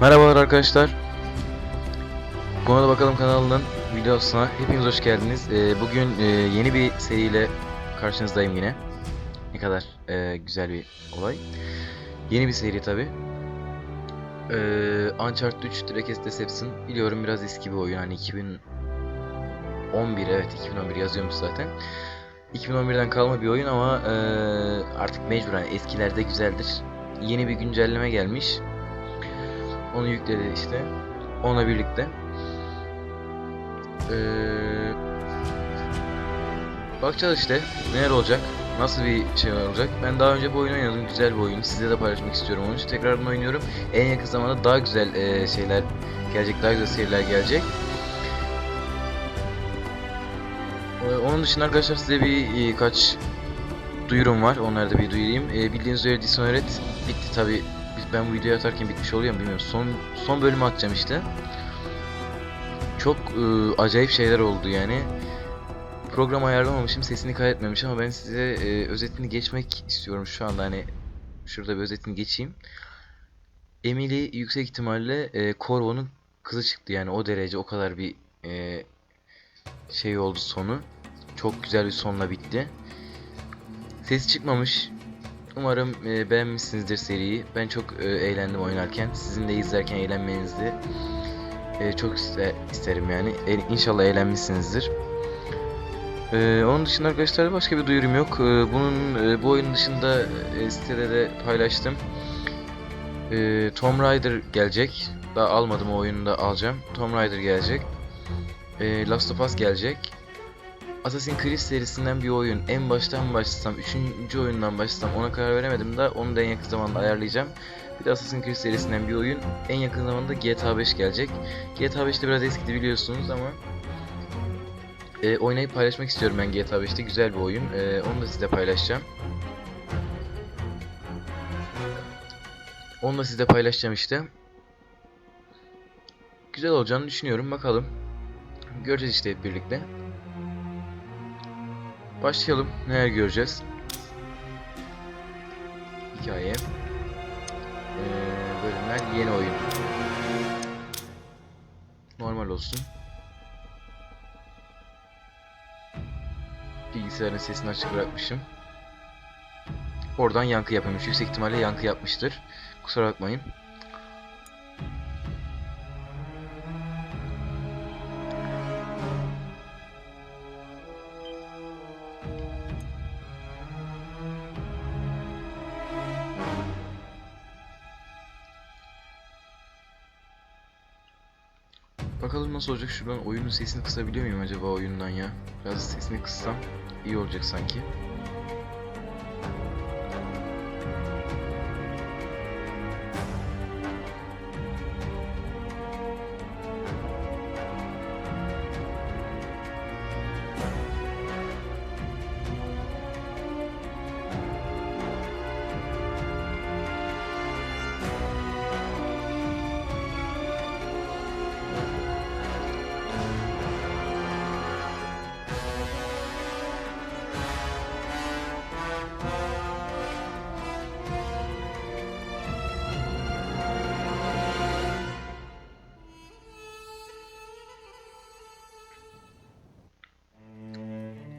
Merhabalar arkadaşlar. Konuda Bakalım kanalının videosuna hepiniz hoş geldiniz. Ee, bugün e, yeni bir seriyle karşınızdayım yine. Ne kadar e, güzel bir olay. Yeni bir seri tabi. Ee, Uncharted 3 Drakes Deception. Biliyorum biraz eski bir oyun. Hani 2011 evet 2011 yazıyormuş zaten. 2011'den kalma bir oyun ama e, artık mecburen eskilerde güzeldir. Yeni bir güncelleme gelmiş. Onu yükledi işte. Onunla birlikte. Ee, bakacağız işte neler olacak. Nasıl bir şey olacak. Ben daha önce bu oyunu oynadım. Güzel bir oyun. Size de paylaşmak istiyorum onun için. Tekrardan oynuyorum. En yakın zamanda daha güzel e, şeyler gelecek. Daha güzel seriler gelecek. Ee, onun dışında arkadaşlar size bir e, kaç duyurum var. Onları da bir duyurayım. E, bildiğiniz üzere Dishonored bitti tabi. Ben bu videoyu atarken bitmiş oluyor mu bilmiyorum. Son son bölümü atacağım işte. Çok e, acayip şeyler oldu yani. Program ayarlamamışım, sesini kaydetmemiş ama ben size e, özetini geçmek istiyorum şu anda hani şurada bir özetini geçeyim. Emily yüksek ihtimalle e, Corvo'nun kızı çıktı yani o derece o kadar bir e, şey oldu sonu. Çok güzel bir sonla bitti. Ses çıkmamış. Umarım e, beğenmişsinizdir seriyi. Ben çok e, eğlendim oynarken. Sizin de izlerken eğlenmenizi e, çok iste- isterim yani. E, inşallah eğlenmişsinizdir. E, onun dışında arkadaşlar başka bir duyurum yok. E, bunun e, bu oyunun dışında e, sitede de paylaştım. E, Tomb Raider gelecek. Daha almadım o oyunu da alacağım. Tomb Raider gelecek. E, Last of Us gelecek. Assassin's Creed serisinden bir oyun. En baştan başlasam, üçüncü oyundan başlasam ona karar veremedim de onu da en yakın zamanda ayarlayacağım. Bir de Assassin's Creed serisinden bir oyun. En yakın zamanda GTA 5 gelecek. GTA 5 de biraz eskidi biliyorsunuz ama e, oynayıp paylaşmak istiyorum ben GTA 5'te. Güzel bir oyun. E, onu da size paylaşacağım. Onu da size paylaşacağım işte. Güzel olacağını düşünüyorum. Bakalım. Göreceğiz işte hep birlikte. Başlayalım. Neler göreceğiz? Hikaye. Ee, bölümler yeni oyun. Normal olsun. Bilgisayarın sesini açık bırakmışım. Oradan yankı yapıyormuş. Yüksek ihtimalle yankı yapmıştır. Kusura bakmayın. Nasıl olacak şuradan oyunun sesini kısabiliyor muyum acaba oyundan ya? Biraz sesini kıssam iyi olacak sanki.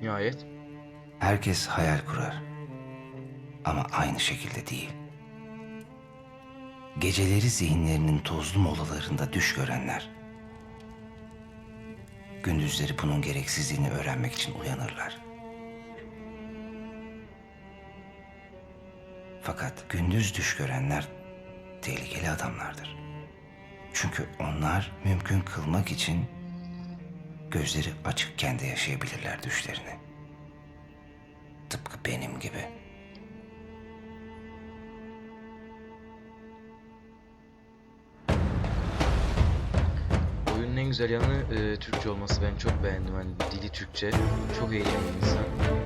Nihayet. Herkes hayal kurar. Ama aynı şekilde değil. Geceleri zihinlerinin tozlu molalarında düş görenler. Gündüzleri bunun gereksizliğini öğrenmek için uyanırlar. Fakat gündüz düş görenler tehlikeli adamlardır. Çünkü onlar mümkün kılmak için gözleri açıkken de yaşayabilirler düşlerini. Tıpkı benim gibi. Oyunun en güzel yanı e, Türkçe olması. Ben çok beğendim. Hani dili Türkçe. Çok eğleniyor insan.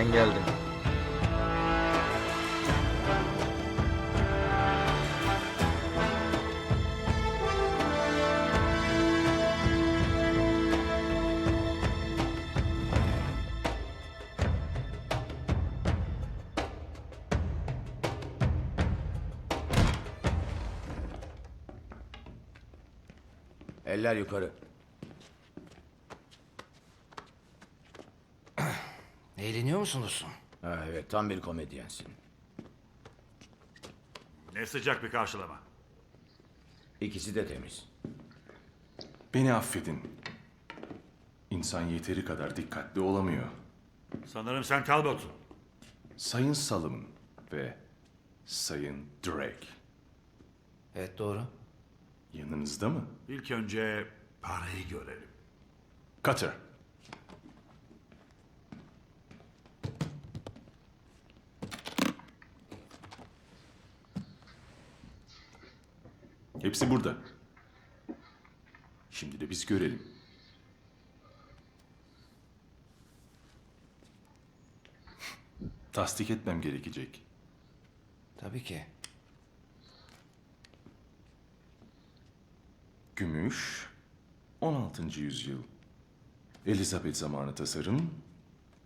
Ben geldim. Eller yukarı. Eğleniyor musunuz? Ha, evet tam bir komedyensin. Ne sıcak bir karşılama. İkisi de temiz. Beni affedin. İnsan yeteri kadar dikkatli olamıyor. Sanırım sen Talbot'sun. Sayın Salım ve Sayın Drake Evet doğru. yanınızda mı? İlk önce parayı görelim. Cutter. Hepsi burada. Şimdi de biz görelim. Tasdik etmem gerekecek. Tabii ki. Gümüş, 16. yüzyıl. Elizabeth zamanı tasarım,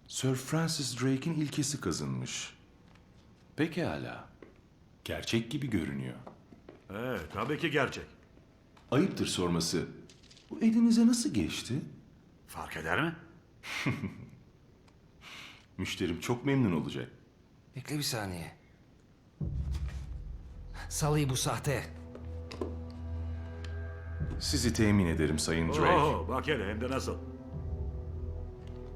Sir Francis Drake'in ilkesi kazınmış. Pekala. Gerçek gibi görünüyor. Evet, tabii ki gerçek. Ayıptır sorması. Bu elinize nasıl geçti? Fark eder mi? Müşterim çok memnun olacak. Bekle bir saniye. Salih bu sahte. Sizi temin ederim Sayın Drake. Oo, bak hele hem de nasıl.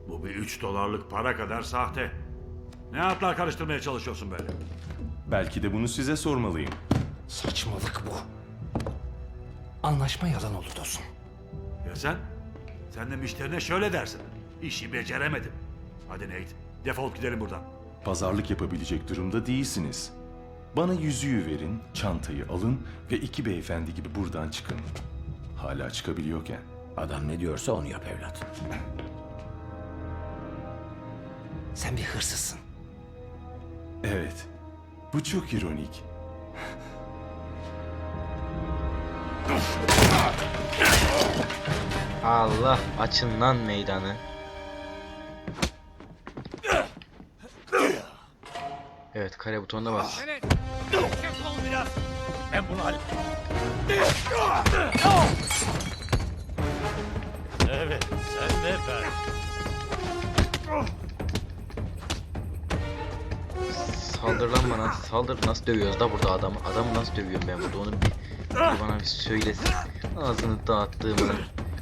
Bu bir üç dolarlık para kadar sahte. Ne atlar karıştırmaya çalışıyorsun böyle? Belki de bunu size sormalıyım. Saçmalık bu. Anlaşma yalan oldu dostum. Ya sen? Sen de müşterine şöyle dersin. İşi beceremedim. Hadi Nate, defol gidelim buradan. Pazarlık yapabilecek durumda değilsiniz. Bana yüzüğü verin, çantayı alın ve iki beyefendi gibi buradan çıkın. Hala çıkabiliyorken. Adam ne diyorsa onu yap evlat. Sen bir hırsızsın. Evet, bu çok ironik. Allah açın lan meydanı. Evet kare butonuna bas. Evet, sen de ben. Saldır lan bana. Saldır. Nasıl dövüyoruz da burada adamı? Adamı nasıl dövüyorum ben burada? Onu bir, bir bana bir söylesin. Ağzını dağıttığımı.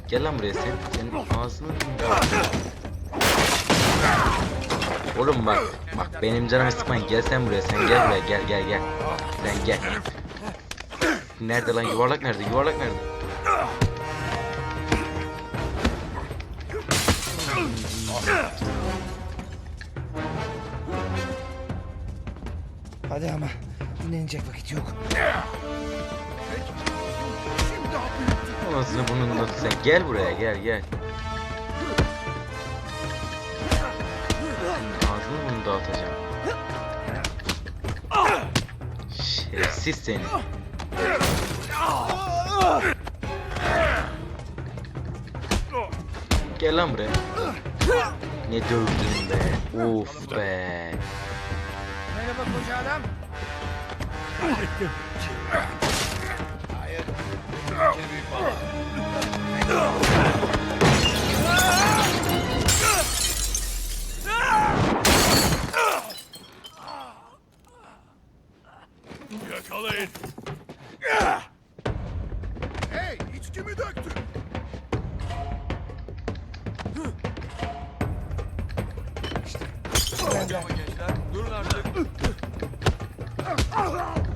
Gel lan buraya sen. Senin ağzını. Oğlum bak. Bak benim canımı sıkmayın. Gel sen buraya. Sen gel buraya. Gel gel gel. Sen gel. Nerede lan? Yuvarlak nerede? Yuvarlak nerede? Hadi ama dinlenecek vakit yok. Ağzını burnunu da sen gel buraya gel gel. Ağzını bunu dağıtacağım. Şerefsiz seni. Gel lan buraya. Ne dövdün be. Of be. Yakalayın. Hey, içki mi döktün? Özel bir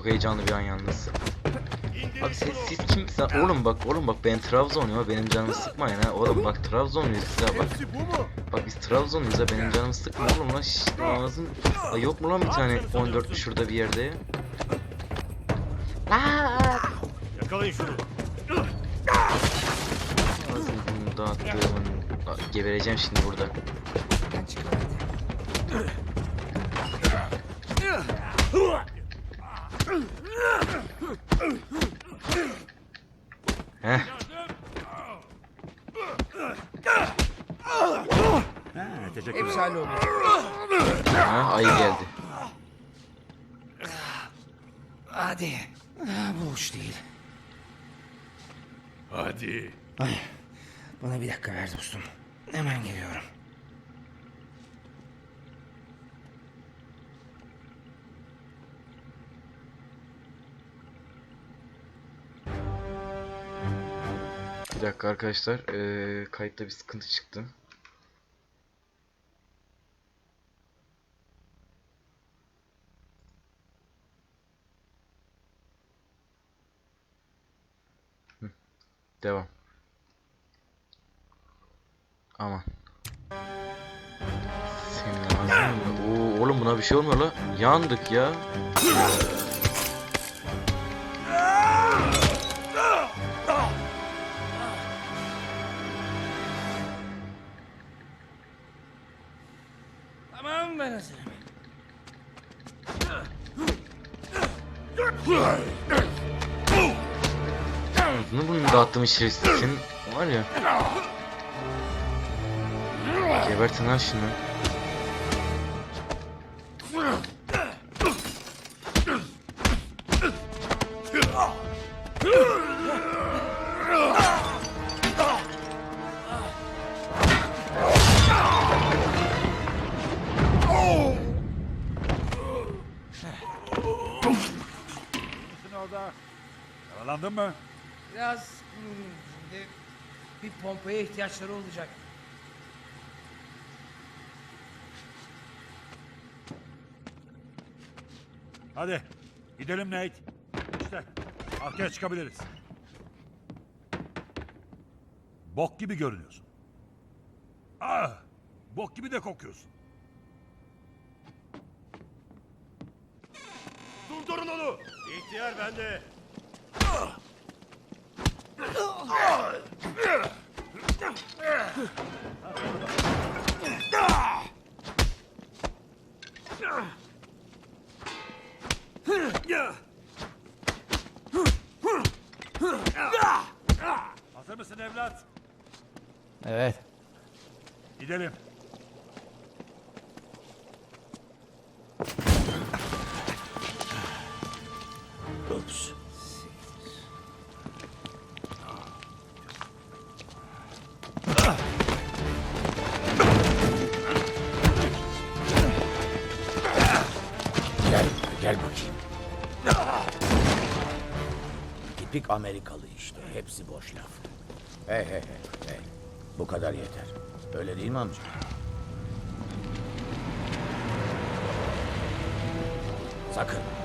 Çok heyecanlı bir an yalnız. Abi siz, siz kimsiniz? Oğlum bak oğlum bak ben Trabzonluyum ha benim canımı sıkmayın ha. Oğlum bak Trabzonluyuz ha bak. Bak biz Trabzonluyuz ha benim canımı sıkma oğlum lan şşş ağzın. Aa, yok mu lan bir tane 14 şurada bir yerde ya? Yakalayın şunu. Ağzını bunu dağıttığımın. Aa, Gebereceğim şimdi burada. Ben çıkar hadi. Heh. Hepsi halloldu. Ha, ayı geldi. Hadi. Ah, Bu hoş değil. Hadi. Bana bir dakika ver dostum. Hemen geliyorum. Bir dakika arkadaşlar. Ee, kayıtta bir sıkıntı çıktı. Devam. Aman. Senin ağzın mı? Oo, oğlum buna bir şey olmuyor la. Yandık ya. Dağıttım içerisi. Senin var ya. Gebertin lan şunu. Orada. Yaralandın mı? Biraz şimdi bir pompaya ihtiyaçları olacak. Hadi. Gidelim Nate. İşte. Arkaya çıkabiliriz. Bok gibi görünüyorsun. Ah! Bok gibi de kokuyorsun. Durdurun onu. İhtiyar bende. Hazır mısın evlat? Evet. Gidelim. Amerikalı işte. Hepsi boş laf. Hey hey hey. hey. Bu kadar yeter. Öyle değil mi amca? Sakın.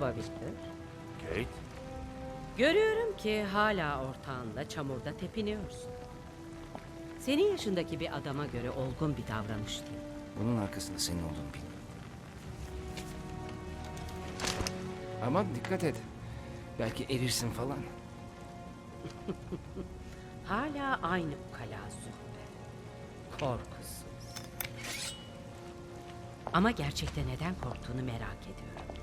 Merhaba Victor. Kate. Görüyorum ki hala ortağınla çamurda tepiniyorsun. Senin yaşındaki bir adama göre olgun bir davranış değil. Bunun arkasında senin olduğunu bil. Ama dikkat et. Belki erirsin falan. Hala aynı ukala züppe. Korkusuz. Ama gerçekten neden korktuğunu merak ediyorum.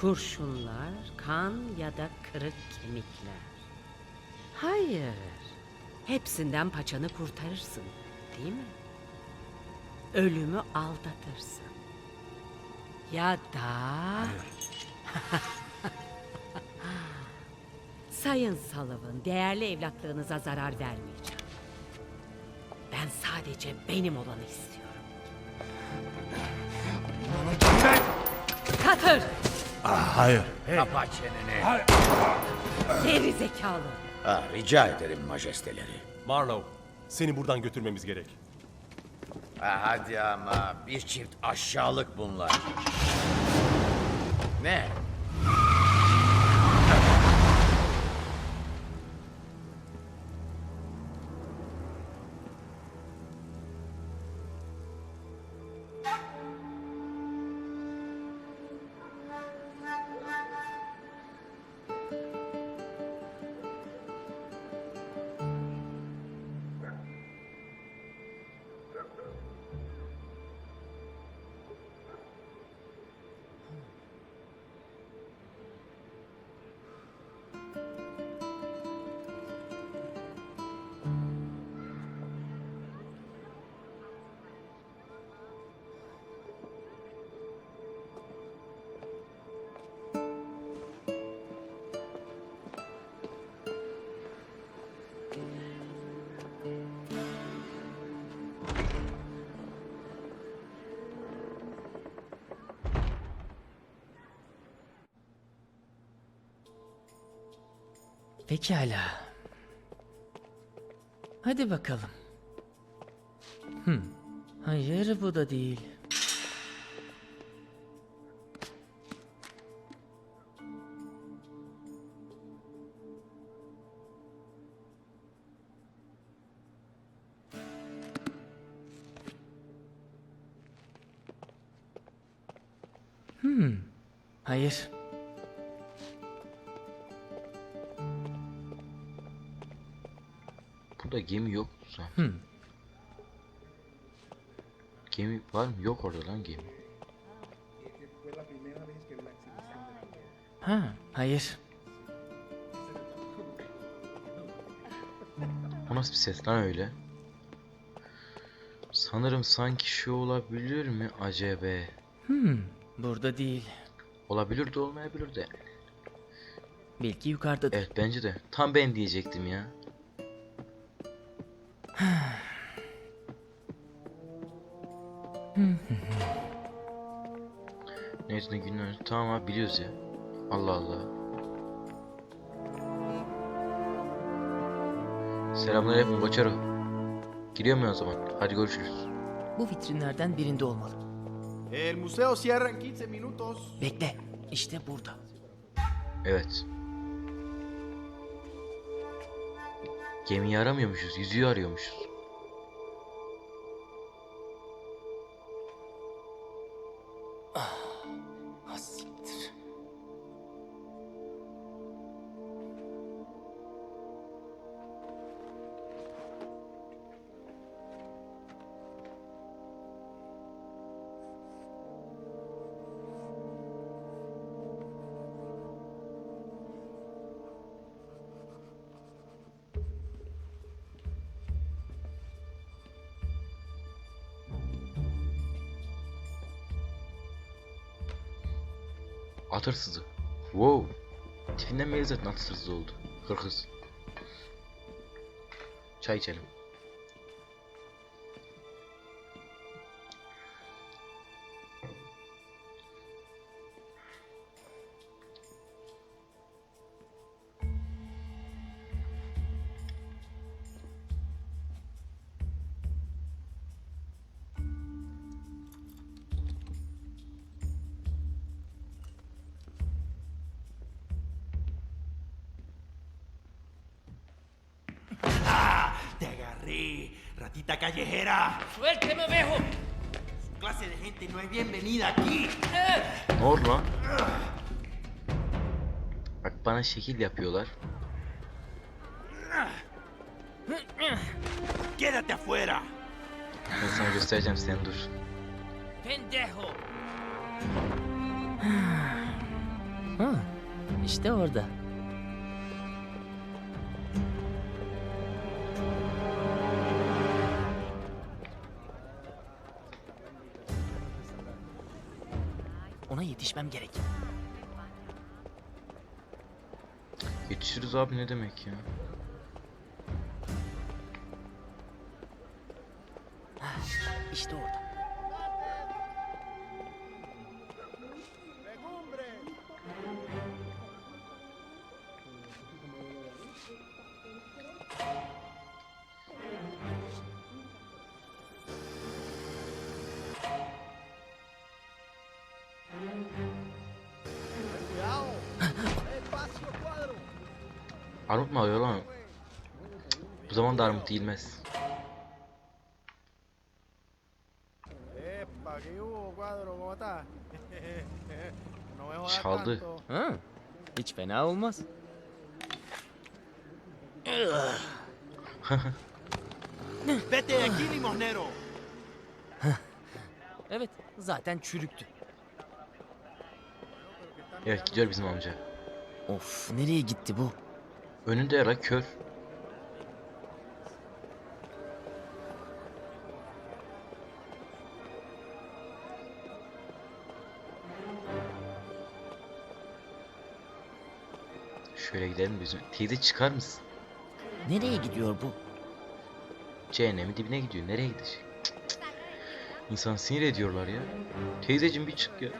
Kurşunlar, kan ya da kırık kemikler. Hayır. Hepsinden paçanı kurtarırsın, değil mi? Ölümü aldatırsın. Ya da... Sayın Sullivan, değerli evlatlığınıza zarar vermeyeceğim. Ben sadece benim olanı istiyorum. Katır! Hayır. Kapa çeneni. Geri zekalı! Ah, rica ederim majesteleri. Marlow, seni buradan götürmemiz gerek. Ha, hadi ama bir çift aşağılık bunlar. Ne? Pekala. Hadi bakalım. Hmm. Hayır bu da değil. Sanki. Hmm. Gemi var mı? Yok orada lan gemi. Ha, hayır. O nasıl bir ses lan öyle? Sanırım sanki şu olabilir mi acaba? Hmm. Burada değil. Olabilir de olmayabilir de. Belki yukarıdadır. Evet bence de. Tam ben diyecektim ya. Neyse ne günler. Tamam abi biliyoruz ya. Allah Allah. Selamünaleyküm Boçero. Giriyor mu o zaman? Hadi görüşürüz. Bu vitrinlerden birinde olmalı. El museo cierra en 15 minutos. Bekle. İşte burada. Evet. Gemiyi aramıyormuşuz, yüzüğü arıyormuşuz. At hırsızı. Wow. Tipinden belli zaten at hırsızı oldu. Hırhız. Çay içelim. Agarré, ratita callejera. Suélteme, viejo. Su clase de gente no es bienvenida aquí. Ne oldu lan? Bak bana şekil yapıyorlar. Quédate afuera. Ben sana göstereceğim sen dur. Pendejo. Ha, işte orada. Yetişmem gerek. Yetişiriz abi ne demek ya? İşte orada. me jodas Çaldı. Ha, hiç fena olmaz. Vete aquí, limosnero. Evet, zaten çürüktü. Evet gidiyor bizim amca. Of, nereye gitti bu? Önünde yara kör. Şöyle gidelim bizim. Teyze çıkar mısın? Nereye gidiyor bu? Cehennemin dibine gidiyor. Nereye gidecek? Cık, cık. İnsan sinir ediyorlar ya. Teyzeciğim bir çık ya.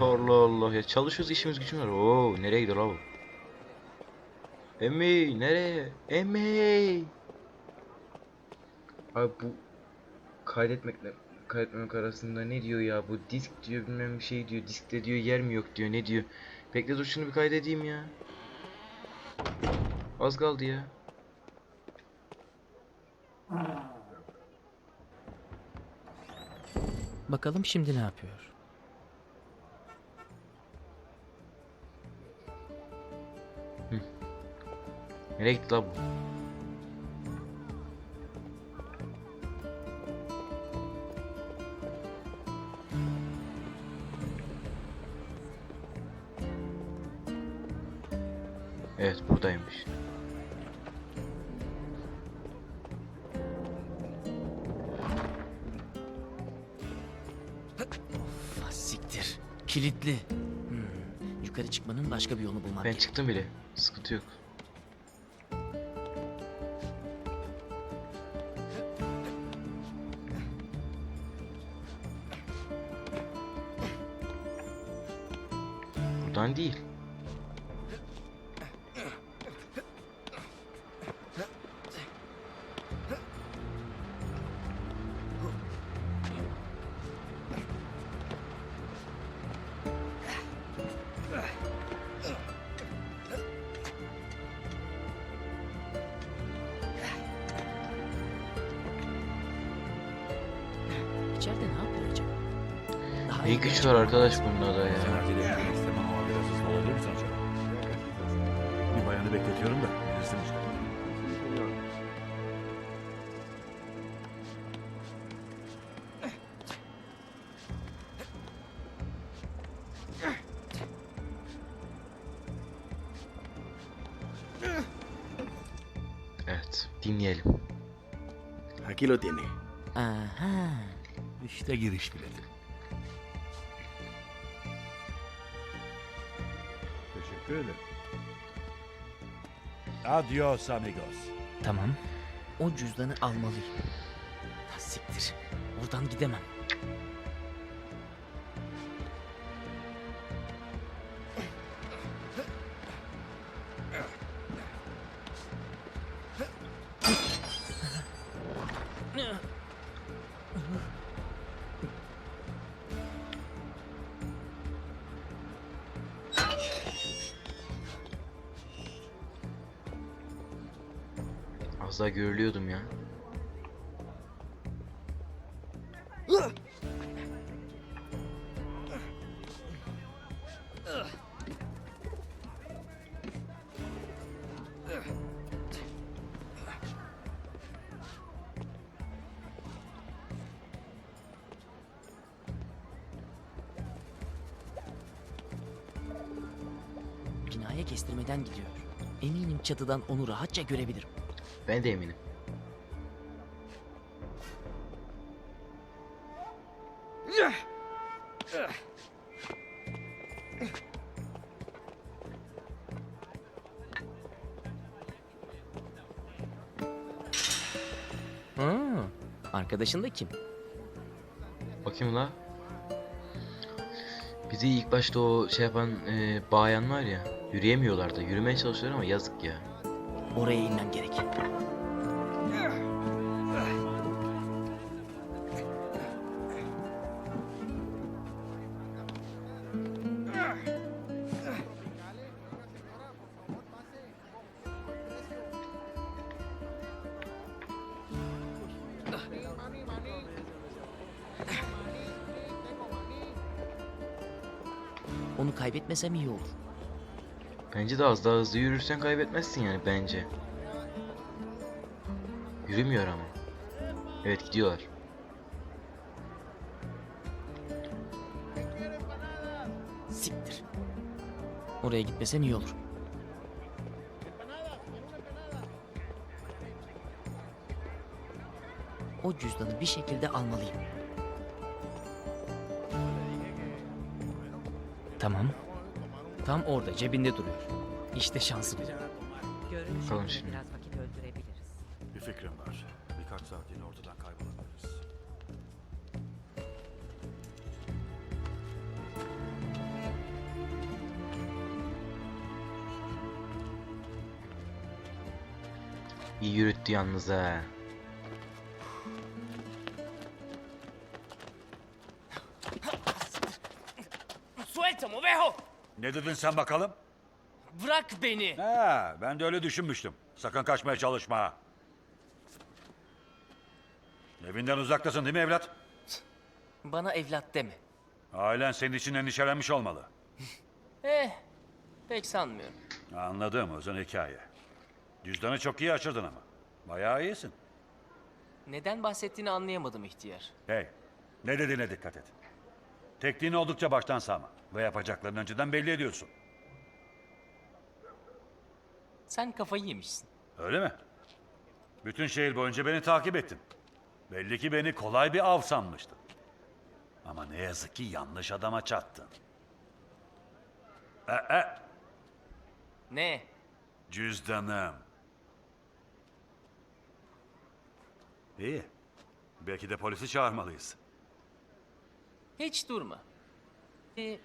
Allah Allah ya. Çalışıyoruz işimiz gücümüz var. Oo nereye gidiyor la bu? Emmi nereye? Emmi. Abi bu kaydetmekle kaydetmemek arasında ne diyor ya bu disk diyor bilmem bir şey diyor diskte diyor yer mi yok diyor ne diyor bekle dur şunu bir kaydedeyim ya az kaldı ya. Bakalım şimdi ne yapıyor? nereye gitti la bu buradaymış. Of, siktir. Kilitli. Hmm, Yukarı çıkmanın başka bir yolunu bulmam Ben gerek. çıktım bile. Sıkıntı yok. Buradan değil. Bir var arkadaş bunda da ya. acele etmek istemem ama biraz hızlı olabilir misin acaba? Bir bayanı bekletiyorum da bilirsin işte. Evet, dinleyelim. Aquí lo tiene. Aha. İşte giriş bileti. Ederim. Adios amigos. Tamam. O cüzdanı almalıyım. Ha, siktir. Oradan gidemem. Binaya kestirmeden gidiyor. Eminim çatıdan onu rahatça görebilirim. Ben de eminim. Arkadaşın da kim? Bakayım la. Bizi ilk başta o şey yapan e, bayan var ya. Yürüyemiyorlar da. Yürümeye çalışıyorlar ama yazık ya. Oraya inmem gerek. Kaybetmesem iyi olur. Bence de az daha hızlı yürürsen kaybetmezsin yani bence. Yürümüyor ama. Evet gidiyorlar. Siktir. Oraya gitmesem iyi olur. O cüzdanı bir şekilde almalıyım. Tam orada cebinde duruyor. İşte şansı. Görünüşe Bakalım göre şimdi. biraz vakit öldürebiliriz. Bir fikrim var. Birkaç saatliğine ortadan kaybolabiliriz. İyi yürüttü yalnız ha. Ne dedin sen bakalım? Bırak beni. Ha, ben de öyle düşünmüştüm. Sakın kaçmaya çalışma. ha. Evinden uzaktasın değil mi evlat? Bana evlat deme. Ailen senin için endişelenmiş olmalı. Eh, pek sanmıyorum. Anladım uzun hikaye. Cüzdanı çok iyi açırdın ama. Bayağı iyisin. Neden bahsettiğini anlayamadım ihtiyar. Hey, ne dediğine dikkat et. Tekniğini oldukça baştan sağma. Ve yapacaklarını önceden belli ediyorsun. Sen kafayı yemişsin. Öyle mi? Bütün şehir boyunca beni takip ettin. Belli ki beni kolay bir av sanmıştın. Ama ne yazık ki yanlış adama çattın. E, e, Ne? cüzdanım. İyi. Belki de polisi çağırmalıyız. Hiç durma. Bir